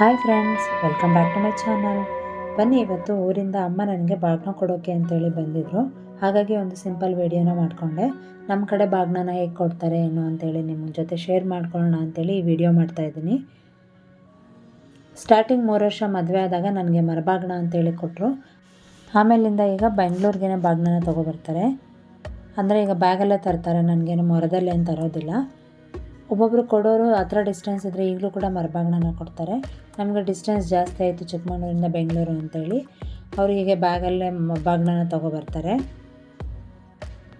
Hi friends welcome back to my channel ಬನ್ನಿ, ಇವತ್ತು ಊರಿಂದ ಅಮ್ಮ ನನಗೆ ಬಾಗ್ನ ಕೊಡೋಕೆ ಅಂತೇಳಿ ಬಂದಿದ್ರು. ಹಾಗಾಗಿ ಒಂದು ಸಿಂಪಲ್ ವಿಡಿಯೋನ ಮಾಡಿಕೊಂಡೆ. ನಮ್ಮ ಕಡೆ ಬಾಗ್ನನ ಹೇಗೆ ಕೊಡ್ತಾರೆ, ಏನು ಅಂತೇಳಿ ನಿಮ್ಮ ಜೊತೆ ಶೇರ್ ಮಾಡ್ಕೊಳ್ಳೋಣ ಅಂತೇಳಿ ಈ ವಿಡಿಯೋ ಮಾಡ್ತಾಯಿದ್ದೀನಿ ಸ್ಟಾರ್ಟಿಂಗ್ ಮೂರು ವರ್ಷ ಮದುವೆ ಆದಾಗ ನನಗೆ ಮರಬಾಗ್ನ ಅಂತೇಳಿ ಕೊಟ್ಟರು ಆಮೇಲಿಂದ ಈಗ ಬೆಂಗಳೂರಿಗೇನೆ ಬಾಗ್ನನ ತೊಗೊಬರ್ತಾರೆ ಅಂದರೆ ಈಗ ಬ್ಯಾಗಲ್ಲೇ ತರ್ತಾರೆ, ನನಗೇನು ಮೊರದಲ್ಲೇನು ತರೋದಿಲ್ಲ. ಒಬ್ಬೊಬ್ಬರು ಕೊಡೋರು ಹತ್ರ ಡಿಸ್ಟೆನ್ಸ್ ಇದ್ದರೆ ಈಗಲೂ ಕೂಡ ಮರಬಾಗ್ನ ಕೊಡ್ತಾರೆ. ನಮಗೆ ಡಿಸ್ಟೆನ್ಸ್ ಜಾಸ್ತಿ ಆಯಿತು ಚಿಕ್ಕಮಗಳೂರಿಂದ ಬೆಂಗಳೂರು ಅಂತೇಳಿ. ಅವರು ಹೀಗೆ ಬ್ಯಾಗಲ್ಲೇ ಬಾಗ್ನನ ತೊಗೊಬರ್ತಾರೆ.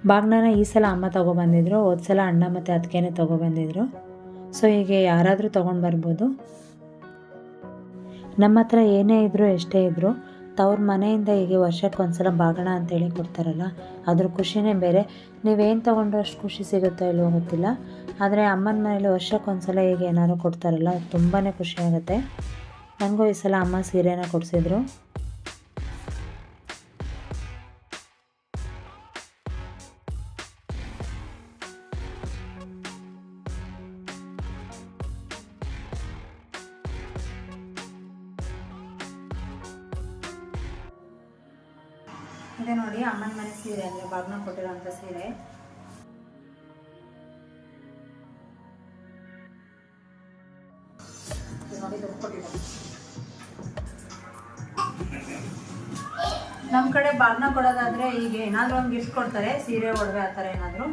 ಬಾಗ್ನನ ಈ ಸಲ ಅಮ್ಮ ತೊಗೊಬಂದಿದ್ರು ಹೋದ ಸಲ ಅಣ್ಣ ಮತ್ತು ಅದಕ್ಕೇನೆ ತೊಗೊಬಂದಿದ್ರು. ಸೊ ಹೀಗೆ ಯಾರಾದರೂ ತೊಗೊಂಡು ಬರ್ಬೋದು. ನಮ್ಮ ಹತ್ರ ಏನೇ ಇದ್ದರೂ ಎಷ್ಟೇ ಇದ್ದರೂ ತವ್ರ ಮನೆಯಿಂದ ಹೀಗೆ ವರ್ಷಕ್ಕೆ ಒಂದ್ಸಲ ಬಾಗಣ ಅಂತೇಳಿ ಕೊಡ್ತಾರಲ್ಲ, ಅದ್ರ ಖುಷಿನೇ ಬೇರೆ. ನೀವೇನು ತೊಗೊಂಡ್ರೆ ಅಷ್ಟು ಖುಷಿ ಸಿಗುತ್ತೋ ಇಲ್ವೋ ಗೊತ್ತಿಲ್ಲ. ಆದರೆ ಅಮ್ಮನ ಮನೇಲಿ ವರ್ಷಕ್ಕೆ ಒಂದ್ಸಲ ಹೀಗೆ ಏನಾದ್ರು ಕೊಡ್ತಾರಲ್ಲ ತುಂಬಾ ಖುಷಿ ಆಗುತ್ತೆ. ನನಗೂ ಈ ಸಲ ಅಮ್ಮ ಸೀರೆನ ಕೊಡಿಸಿದ್ರು. ಇದೆ ನೋಡಿ, ಅಮ್ಮನ ಮನೆ ಸೀರೆ ಅಂದರೆ ಬಾಗ್ನ ಕೊಟ್ಟಿರೋಂಥ ಸೀರೆ. ನಮ್ಮ ಕಡೆ ಬಾಗ್ನ ಕೊಡೋದಾದ್ರೆ ಈಗ ಏನಾದರೂ ಒಂದು ಗಿಫ್ಟ್ ಕೊಡ್ತಾರೆ, ಸೀರೆ, ಒಡವೆ ಆ ಥರ ಏನಾದರೂ.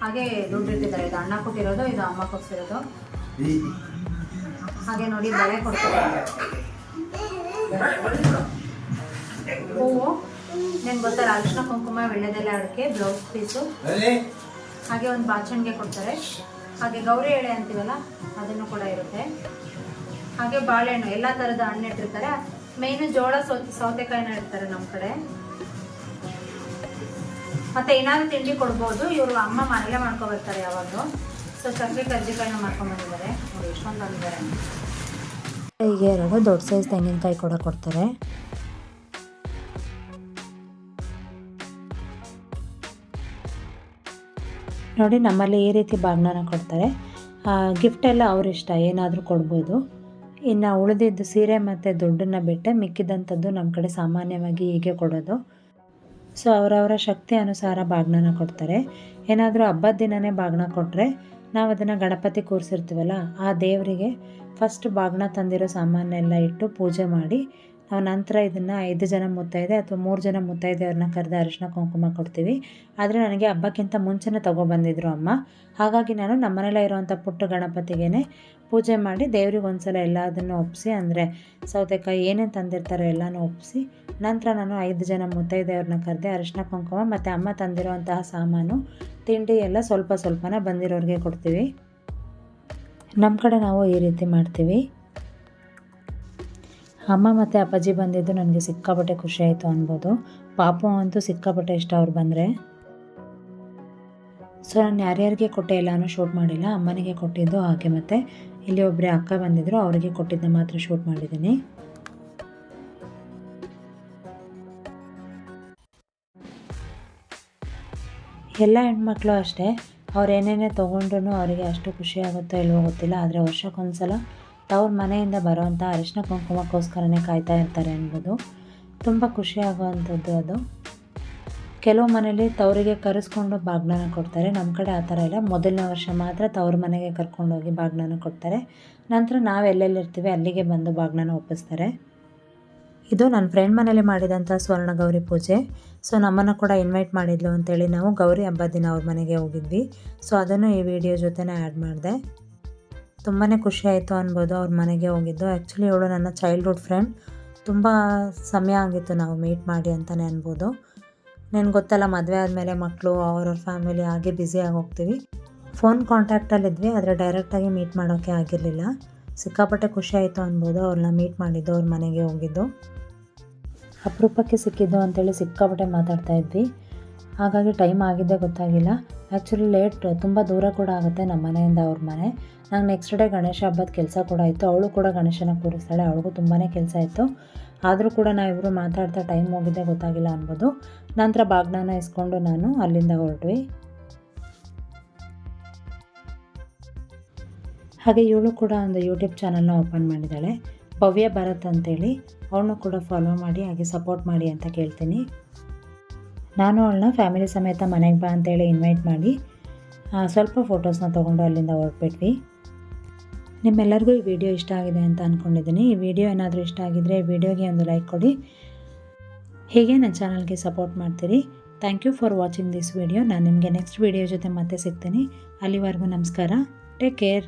ಹಾಗೆ ದುಡ್ಡು ಇಟ್ಟಿದ್ದಾರೆ, ಇದು ಅಣ್ಣ ಕೊಟ್ಟಿರೋದು, ಇದು ಅಮ್ಮ ಕೊಡ್ಸಿರೋದು. ಹಾಗೆ ನೋಡಿ, ಬಳೆ ಕೊಡ್ತಾರೆ. ಹೂವು. ನಿಮ್ಗೆ ಗೊತ್ತಾ ಅರಿಶಿನ ಕುಂಕುಮ ವಿಳ್ಯದೆಲೆ ಅಡಿಕೆ ಬ್ಲೌಸ್ ಪೀಸು ಹಾಗೆ ಒಂದು ಬಾಚಣಿಗೆ ಕೊಡ್ತಾರೆ. ಹಾಗೆ ಗೌರಿ ಎಳೆ ಅಂತೀವಲ್ಲ ಅದನ್ನು ಕೂಡ ಇರುತ್ತೆ. ಹಾಗೆ ಬಾಳೆಹಣ್ಣು ಎಲ್ಲ ಥರದ ಹಣ್ಣು ಇಟ್ಟಿರ್ತಾರೆ. ಮೇಯ್ನು ಜೋಳ ಸೌ ಸೌತೆಕಾಯಿನ ಇಡ್ತಾರೆ ನಮ್ಮ ಕಡೆ. ಮತ್ತೆ ಏನಾದ್ರು ತಿಂಡಿ ಕೊಡ್ಬೋದು. ಇವರು ಅಮ್ಮ ಮನೇಲೆ ಮಾಡ್ಕೊಬರ್ತಾರೆ ಯಾವಾಗಲೂ. ಸೊ ಚಕ್ಲಿ ಕರ್ಜಿಕಾಯಿನ ಮಾಡ್ಕೊಂಬಂದಿದ್ದಾರೆ. ನೋಡಿ ಎಷ್ಟೊಂದು ಬಂದಿದ್ದಾರೆ ಹೀಗೆ ಎರಡು ದೊಡ್ಡ ಸೈಜ್ ತೆಂಗಿನಕಾಯಿ ಕೂಡ ಕೊಡ್ತಾರೆ. ನೋಡಿ ನಮ್ಮಲ್ಲಿ ಈ ರೀತಿ ಬಾಗ್ನನ ಕೊಡ್ತಾರೆ. ಗಿಫ್ಟ್ ಎಲ್ಲ ಅವ್ರ ಇಷ್ಟ ಏನಾದರೂ ಕೊಡ್ಬೋದು. ಇನ್ನು ಉಳಿದಿದ್ದು ಸೀರೆ ಮತ್ತು ದುಡ್ಡನ್ನು ಬಿಟ್ಟರೆ ಮಿಕ್ಕಿದಂಥದ್ದು ನಮ್ಮ ಕಡೆ ಸಾಮಾನ್ಯವಾಗಿ ಹೀಗೆ ಕೊಡೋದು. ಸೊ ಅವರವರ ಶಕ್ತಿ ಅನುಸಾರ ಬಾಗ್ನನ ಕೊಡ್ತಾರೆ. ಏನಾದರೂ ಹಬ್ಬದ ದಿನವೇ ಬಾಗ್ನ ಕೊಟ್ಟರೆ ನಾವು ಅದನ್ನು ಗಣಪತಿ ಕೂರಿಸಿರ್ತೀವಲ್ಲ, ಆ ದೇವರಿಗೆ ಫಸ್ಟ್ ಬಾಗ್ನ ತಂದಿರೋ ಸಾಮಾನೆಲ್ಲ ಇಟ್ಟು ಪೂಜೆ ಮಾಡಿ ನಾವು ನಂತರ ಇದನ್ನು ಐದು ಜನ ಮುತ್ತೈದೆ ಅಥವಾ ಮೂರು ಜನ ಮುತ್ತೈದೆಯವ್ರನ್ನ ಕರೆದು ಅರಿಶಿನ, ಕುಂಕುಮ ಕೊಡ್ತೀವಿ. ಆದರೆ ನನಗೆ ಹಬ್ಬಕ್ಕಿಂತ ಮುಂಚೆನೇ ತೊಗೊಬಂದಿದ್ರು ಅಮ್ಮ. ಹಾಗಾಗಿ ನಾನು ನಮ್ಮನೇಲೇ ಇರುವಂಥ ಪುಟ್ಟ ಗಣಪತಿಗೇ ಪೂಜೆ ಮಾಡಿ ದೇವ್ರಿಗೆ ಒಂದ್ಸಲ ಎಲ್ಲದನ್ನು ಒಪ್ಪಿಸಿ ಅಂದರೆ ಸೌತೆಕಾಯಿ ಏನೇನು ತಂದಿರ್ತಾರೋ ಎಲ್ಲನೂ ಒಪ್ಪಿಸಿ ನಂತರ ನಾನು ಐದು ಜನ ಮುತ್ತೈದೆಯವ್ರನ್ನ ಕರೆದೆ ಅರಿಶಿನ, ಕುಂಕುಮ ಮತ್ತು ಅಮ್ಮ ತಂದಿರುವಂತಹ ಸಾಮಾನು, ತಿಂಡಿ ಎಲ್ಲ ಸ್ವಲ್ಪ ಸ್ವಲ್ಪನೇ ಬಂದಿರೋರಿಗೆ ಕೊಡ್ತೀವಿ. ನಮ್ಮ ಕಡೆ ನಾವು ಈ ರೀತಿ ಮಾಡ್ತೀವಿ. ಅಮ್ಮ ಮತ್ತು ಅಪ್ಪಾಜಿ ಬಂದಿದ್ದು ನನಗೆ ಸಿಕ್ಕಾಪಟ್ಟೆ ಖುಷಿ ಆಯಿತು ಅನ್ಬೋದು. ಪಾಪು ಅಂತೂ ಸಿಕ್ಕಾಪಟ್ಟೆ ಇಷ್ಟ ಅವ್ರು ಬಂದರೆ. ಸೊ ನಾನು ಯಾರ್ಯಾರಿಗೆ ಕೊಟ್ಟೆ ಎಲ್ಲನೂ ಶೂಟ್ ಮಾಡಿಲ್ಲ, ಅಮ್ಮನಿಗೆ ಕೊಟ್ಟಿದ್ದು ಹಾಗೆ ಮತ್ತು ಇಲ್ಲಿ ಒಬ್ಬರೇ ಅಕ್ಕ ಬಂದಿದ್ದರು ಅವರಿಗೆ ಕೊಟ್ಟಿದ್ದನ್ನ ಮಾತ್ರ ಶೂಟ್ ಮಾಡಿದ್ದೀನಿ. ಎಲ್ಲ ಹೆಣ್ಮಕ್ಳು ಅಷ್ಟೇ, ಅವ್ರು ಏನೇನೇ ತೊಗೊಂಡ್ರು ಅವರಿಗೆ ಅಷ್ಟು ಖುಷಿ ಆಗುತ್ತೋ ಇಲ್ವೋ ಗೊತ್ತಿಲ್ಲ, ಆದರೆ ವರ್ಷಕ್ಕೊಂದ್ಸಲ ತವ್ರ ಮನೆಯಿಂದ ಬರೋವಂಥ ಅರಿಶಿನ ಕುಂಕುಮಕ್ಕೋಸ್ಕರನೇ ಕಾಯ್ತಾ ಇರ್ತಾರೆ ಅನ್ಬೋದು. ತುಂಬ ಖುಷಿ ಆಗುವಂಥದ್ದು ಅದು. ಕೆಲವು ಮನೇಲಿ ತವರಿಗೆ ಕರೆಸ್ಕೊಂಡು ಬಾಗ್ನನ ಕೊಡ್ತಾರೆ. ನಮ್ಮ ಕಡೆ ಆ ಥರ ಇಲ್ಲ. ಮೊದಲನೇ ವರ್ಷ ಮಾತ್ರ ತವ್ರ ಮನೆಗೆ ಕರ್ಕೊಂಡೋಗಿ ಬಾಗ್ನನ ಕೊಡ್ತಾರೆ. ನಂತರ ನಾವು ಎಲ್ಲೆಲ್ಲಿರ್ತೀವಿ ಅಲ್ಲಿಗೆ ಬಂದು ಬಾಗ್ನನ ಒಪ್ಪಿಸ್ತಾರೆ. ಇದು ನನ್ನ ಫ್ರೆಂಡ್ ಮನೇಲಿ ಮಾಡಿದಂಥ ಸ್ವರ್ಣ ಗೌರಿ ಪೂಜೆ. ಸೊ ನಮ್ಮನ್ನು ಕೂಡ ಇನ್ವೈಟ್ ಮಾಡಿದ್ಲು ಅಂತೇಳಿ ನಾವು ಗೌರಿ ಹಬ್ಬದ ದಿನ ಅವ್ರ ಮನೆಗೆ ಹೋಗಿದ್ವಿ. ಸೊ ಅದನ್ನು ಈ ವಿಡಿಯೋ ಜೊತೆನೇ ಆ್ಯಡ್ ಮಾಡಿದೆ. ತುಂಬಾ ಖುಷಿ ಆಯಿತು ಅನ್ಬೋದು ಅವ್ರ ಮನೆಗೆ ಹೋಗಿದ್ದು. ಆ್ಯಕ್ಚುಲಿ ಅವಳು ನನ್ನ ಚೈಲ್ಡ್ಹುಡ್ ಫ್ರೆಂಡ್ ತುಂಬ ಸಮಯ ಆಗಿತ್ತು ನಾವು ಮೀಟ್ ಮಾಡಿ ಅಂತಲೇ ಅನ್ಬೋದು. ನನಗೆ ಗೊತ್ತಲ್ಲ, ಮದುವೆ ಆದಮೇಲೆ ಮಕ್ಕಳು ಅವ್ರವ್ರ ಫ್ಯಾಮಿಲಿ ಹಾಗೆ ಆಗಿ ಹೋಗ್ತೀವಿ. ಫೋನ್ ಕಾಂಟ್ಯಾಕ್ಟಲ್ಲಿದ್ವಿ ಆದರೆ ಡೈರೆಕ್ಟಾಗಿ ಮೀಟ್ ಮಾಡೋಕ್ಕೆ ಆಗಿರಲಿಲ್ಲ. ಸಿಕ್ಕಾಪಟ್ಟೆ ಖುಷಿ ಆಯಿತು ಅನ್ಬೋದು ಅವ್ರನ್ನ ಮೀಟ್ ಮಾಡಿದ್ದು, ಅವ್ರ ಮನೆಗೆ ಹೋಗಿದ್ದು. ಅಪರೂಪಕ್ಕೆ ಸಿಕ್ಕಿದ್ದು ಅಂತೇಳಿ ಸಿಕ್ಕಾಪಟ್ಟೆ ಮಾತಾಡ್ತಾ ಇದ್ವಿ. ಹಾಗಾಗಿ ಟೈಮ್ ಆಗಿದ್ದೇ ಗೊತ್ತಾಗಿಲ್ಲ. ಆ್ಯಕ್ಚುಲಿ ಲೇಟ್ ತುಂಬ ದೂರ ಕೂಡ ಆಗುತ್ತೆ ನಮ್ಮ ಮನೆಯಿಂದ ಅವ್ರ ಮನೆ. ನಂಗೆ ನೆಕ್ಸ್ಟ್ ಡೇ ಗಣೇಶ ಹಬ್ಬದ ಕೆಲಸ ಕೂಡ ಇತ್ತು. ಅವಳು ಕೂಡ ಗಣೇಶನ ಕೂರಿಸ್ತಾಳೆ. ಅವಳಿಗೂ ತುಂಬಾ ಕೆಲಸ ಇತ್ತು. ಆದರೂ ಕೂಡ ನಾವಿಬ್ಬರು ಮಾತಾಡ್ತಾ ಟೈಮ್ ಹೋಗಿದ್ದೇ ಗೊತ್ತಾಗಿಲ್ಲ ಅನ್ಬೋದು. ನಂತರ ಬಾಗ್ನಾನ ಇಸ್ಕೊಂಡು ನಾನು ಅಲ್ಲಿಂದ ಹೊರಟ್ವಿ. ಹಾಗೆ ಇವಳು ಕೂಡ ಒಂದು ಯೂಟ್ಯೂಬ್ ಚಾನಲ್ನ ಓಪನ್ ಮಾಡಿದ್ದಾಳೆ. ಭವ್ಯ ಭರತ್ ಅಂತೇಳಿ. ಅವಳನ್ನೂ ಕೂಡ ಫಾಲೋ ಮಾಡಿ, ಹಾಗೆ ಸಪೋರ್ಟ್ ಮಾಡಿ ಅಂತ ಕೇಳ್ತೀನಿ. ನಾನು ಅವಳನ್ನ ಫ್ಯಾಮಿಲಿ ಸಮೇತ ಮನೆಗೆ ಬಾ ಅಂತೇಳಿ ಇನ್ವೈಟ್ ಮಾಡಿ ಸ್ವಲ್ಪ ಫೋಟೋಸ್ನ ತೊಗೊಂಡು ಅಲ್ಲಿಂದ ಹೊರಟ್ಬಿಟ್ವಿ. ನಿಮ್ಮೆಲ್ಲರಿಗೂ ಈ ವಿಡಿಯೋ ಇಷ್ಟ ಆಗಿದೆ ಅಂತ ಅಂದ್ಕೊಂಡಿದ್ದೀನಿ ಈ ವಿಡಿಯೋ ಏನಾದರೂ ಇಷ್ಟ ಆಗಿದ್ದರೆ ವಿಡಿಯೋಗೆ ಒಂದು ಲೈಕ್ ಕೊಡಿ. ಹೀಗೆ ನನ್ನ ಚಾನಲ್ಗೆ ಸಪೋರ್ಟ್ ಮಾಡ್ತೀರಿ. Thank you for watching this video ನಾನು ನಿಮಗೆ ನೆಕ್ಸ್ಟ್ ವಿಡಿಯೋ ಜೊತೆ ಮತ್ತೆ ಸಿಗ್ತೀನಿ. ಅಲ್ಲಿವರೆಗೂ ನಮಸ್ಕಾರ. Take care